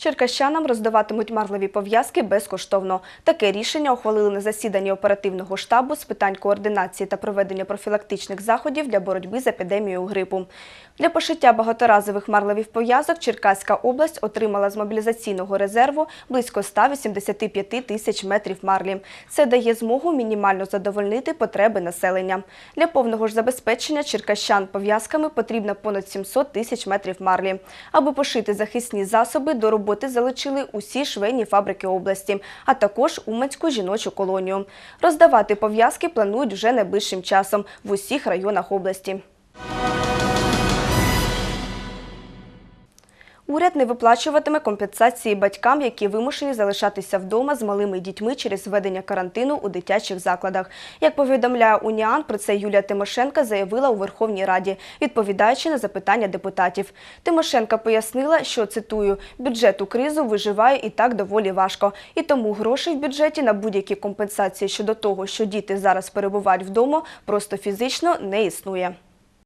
Черкащанам роздаватимуть марлеві пов'язки безкоштовно. Таке рішення ухвалили на засіданні оперативного штабу з питань координації та проведення профілактичних заходів для боротьби з епідемією грипу. Для пошиття багаторазових марлевих пов'язок Черкаська область отримала з мобілізаційного резерву близько 185 тисяч метрів марлі. Це дає змогу мінімально задовольнити потреби населення. Для повного ж забезпечення черкащан пов'язками потрібно понад 700 тисяч метрів марлі. Аби пошити захисні засоби, до роботи залучили усі швейні фабрики області, а також Уманську жіночу колонію. Роздавати пов'язки планують вже найближчим часом в усіх районах області. Уряд не виплачуватиме компенсації батькам, які вимушені залишатися вдома з малими дітьми через введення карантину у дитячих закладах. Як повідомляє Уніан, про це Юлія Тимошенка заявила у Верховній Раді, відповідаючи на запитання депутатів. Тимошенка пояснила, що цитую: бюджет у кризу виживає і так доволі важко, і тому грошей в бюджеті на будь-які компенсації щодо того, що діти зараз перебувають вдома, просто фізично не існує.